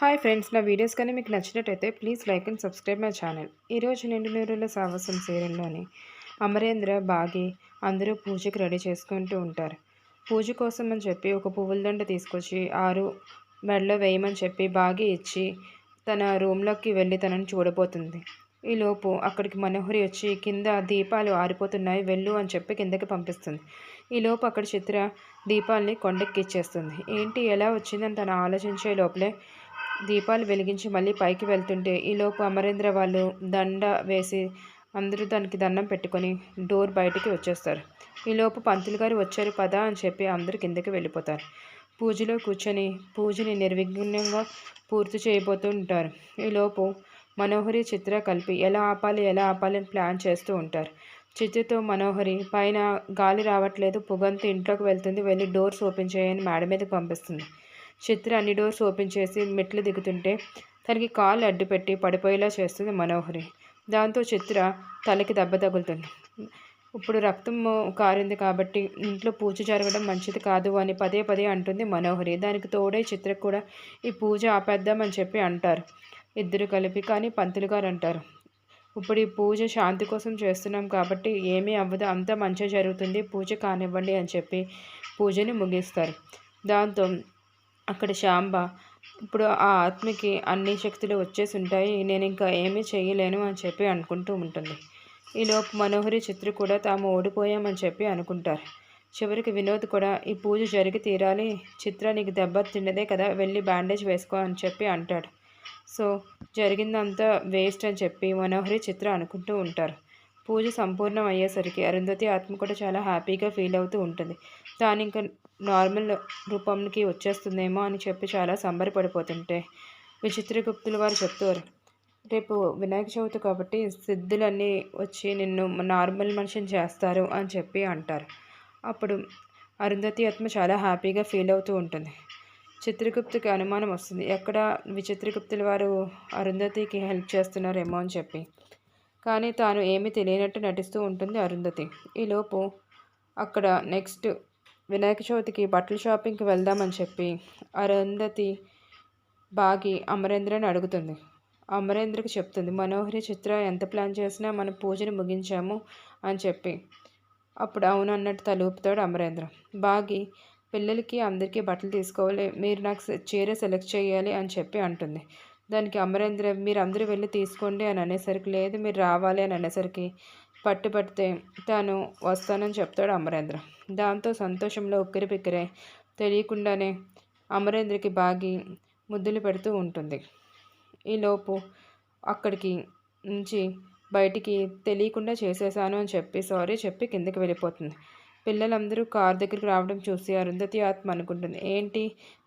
Hi friends నా videos కానీ మీకు నచ్చినట్టయితే please like and subscribe my channel. ఈరోజు నిండు నూరుల సావసం సీరియల్లోని అమరేంద్ర బాగి అందరూ పూజకి రెడీ చేసుకుంటూ ఉంటారు. పూజ కోసం అని చెప్పి ఒక పువ్వుల దండ తీసుకొచ్చి ఆరు మెడలో వేయమని చెప్పి బాగి ఇచ్చి తన రూమ్లోకి వెళ్ళి తనని చూడబోతుంది. ఈలోపు అక్కడికి మనోహరి వచ్చి కింద దీపాలు ఆరిపోతున్నాయి వెళ్ళు అని చెప్పి కిందకి పంపిస్తుంది. ఈలోపు అక్కడ చిత్ర దీపాలని కొండెక్కిచ్చేస్తుంది. ఏంటి ఎలా వచ్చిందని తను ఆలోచించే లోపలే దీపాలు వెలిగించి మళ్ళీ పైకి వెళ్తుంటే ఈలోపు అమరేంద్ర వాళ్ళు దండ వేసి అందరూ దానికి దండం పెట్టుకొని డోర్ బయటికి వచ్చేస్తారు. ఈలోపు పంతులు గారు వచ్చారు పదా అని చెప్పి అందరూ కిందకి వెళ్ళిపోతారు. పూజలో కూర్చొని పూజని నిర్విఘ్నంగా పూర్తి చేయబోతూ ఉంటారు. ఈలోపు మనోహరి చిత్ర కలిపి ఎలా ఆపాలి ఎలా ఆపాలి అని ప్లాన్ చేస్తూ ఉంటారు. చిత్రతో మనోహరి పైన గాలి రావట్లేదు పొగంతా ఇంట్లోకి వెళ్తుంది వెళ్ళి డోర్స్ ఓపెన్ చేయని మేడ మీదకి పంపిస్తుంది. చిత్ర అన్ని డోర్స్ ఓపెన్ చేసి మెట్లు దిగుతుంటే తనకి కాళ్ళు అడ్డుపెట్టి పడిపోయేలా చేస్తుంది మనోహరి. దాంతో చిత్ర తలకి దెబ్బ తగులుతుంది. ఇప్పుడు రక్తం కారింది కాబట్టి ఇంట్లో పూజ జరగడం మంచిది కాదు అని పదే పదే అంటుంది మనోహరి. దానికి తోడే చిత్ర కూడా ఈ పూజ ఆపేద్దామని చెప్పి అంటారు. ఇద్దరు కలిపి కానీ పంతులు గారు అంటారు. ఇప్పుడు ఈ పూజ శాంతి కోసం చేస్తున్నాం కాబట్టి ఏమీ అవ్వదు అంతా మంచిగా జరుగుతుంది పూజ కానివ్వండి అని చెప్పి పూజని ముగిస్తారు. దాంతో అక్కడ శాంబ. ఇప్పుడు ఆ ఆత్మకి అన్ని శక్తులు వచ్చేసి ఉంటాయి. నేను ఇంకా ఏమీ చేయలేను అని చెప్పి అనుకుంటూ ఉంటుంది. ఈలోపు మనోహరి చిత్రు కూడా తాము ఓడిపోయామని చెప్పి అనుకుంటారు. చివరికి వినోద్ కూడా ఈ పూజ జరిగి తీరాలి. చిత్ర నీకు దెబ్బ తిన్నదే కదా వెళ్ళి బ్యాండేజ్ వేసుకో అని చెప్పి అంటాడు. సో జరిగిందంతా వేస్ట్ అని చెప్పి మనోహరి చిత్ర అనుకుంటూ ఉంటారు. పూజ సంపూర్ణం అయ్యేసరికి అరుంధతి ఆత్మ కూడా చాలా హ్యాపీగా ఫీల్ అవుతూ ఉంటుంది. తాను ఇంకా నార్మల్ రూపంకి వచ్చేస్తుందేమో అని చెప్పి చాలా సంబరపడిపోతుంటే విచిత్రగుప్తులు వారు చెప్తారు. రేపు వినాయక చవితి కాబట్టి సిద్ధులన్నీ వచ్చి నిన్ను నార్మల్ మనిషిని చేస్తారు అని చెప్పి అంటారు. అప్పుడు అరుంధతి ఆత్మ చాలా హ్యాపీగా ఫీల్ అవుతూ ఉంటుంది. చిత్రగుప్తుకి అనుమానం వస్తుంది. ఎక్కడ విచిత్రగుప్తుల వారు అరుంధతికి హెల్ప్ చేస్తున్నారేమో అని చెప్పి. కానీ తాను ఏమీ తెలియనట్టు నటిస్తూ ఉంటుంది అరుంధతి. ఈలోపు అక్కడ నెక్స్ట్ వినాయక చవితికి బట్టల షాపింగ్కి వెళ్దామని చెప్పి అరుంధతి బాగి అమరేంద్రని అడుగుతుంది. అమరేంద్రకి చెప్తుంది మనోహరి చిత్ర ఎంత ప్లాన్ చేసినా మన పూజను ముగించాము అని చెప్పి. అప్పుడు అవును అన్నట్టు తలుపుతాడు అమరేంద్ర. బాగి పిల్లలకి అందరికీ బట్టలు తీసుకోవాలి మీరు నాకు చీర సెలెక్ట్ చేయాలి అని చెప్పి అంటుంది. దానికి అమరేంద్ర మీరు అందరూ వెళ్ళి తీసుకోండి అని అనేసరికి లేదు మీరు రావాలి అని అనేసరికి పట్టుబడితే తాను వస్తానని చెప్తాడు అమరేంద్ర. దాంతో సంతోషంలో ఉక్కిరి పిక్కిరే తెలియకుండానే అమరేంద్రకి బాగి ముద్దులు పెడుతూ ఉంటుంది. ఈలోపు అక్కడికి నుంచి బయటికి తెలియకుండా చేసేసాను అని చెప్పి సారీ చెప్పి కిందకి వెళ్ళిపోతుంది. పిల్లలందరూ కారు దగ్గరికి రావడం చూసి అరుంధతి ఆత్మ అనుకుంటుంది. ఏంటి?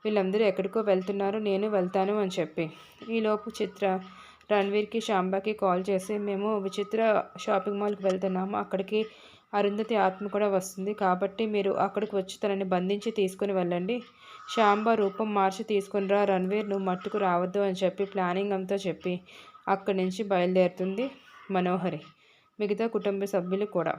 వీళ్ళందరూ ఎక్కడికో వెళ్తున్నారు నేను వెళ్తాను అని చెప్పి. ఈలోపు చిత్ర రణ్వీర్కి శాంబాకి కాల్ చేసి మేము విచిత్ర షాపింగ్ మాల్కి వెళ్తున్నాము. అక్కడికి అరుంధతి ఆత్మ కూడా వస్తుంది. కాబట్టి మీరు అక్కడికి వచ్చి తనని బంధించి తీసుకుని వెళ్ళండి. శాంబ రూపం మార్చి తీసుకుని రా రణ్వీర్ నువ్వు మట్టుకు రావద్దు అని చెప్పి ప్లానింగ్ అంతా చెప్పి అక్కడి నుంచి బయలుదేరుతుంది మనోహరి. మిగతా కుటుంబ సభ్యులు కూడా.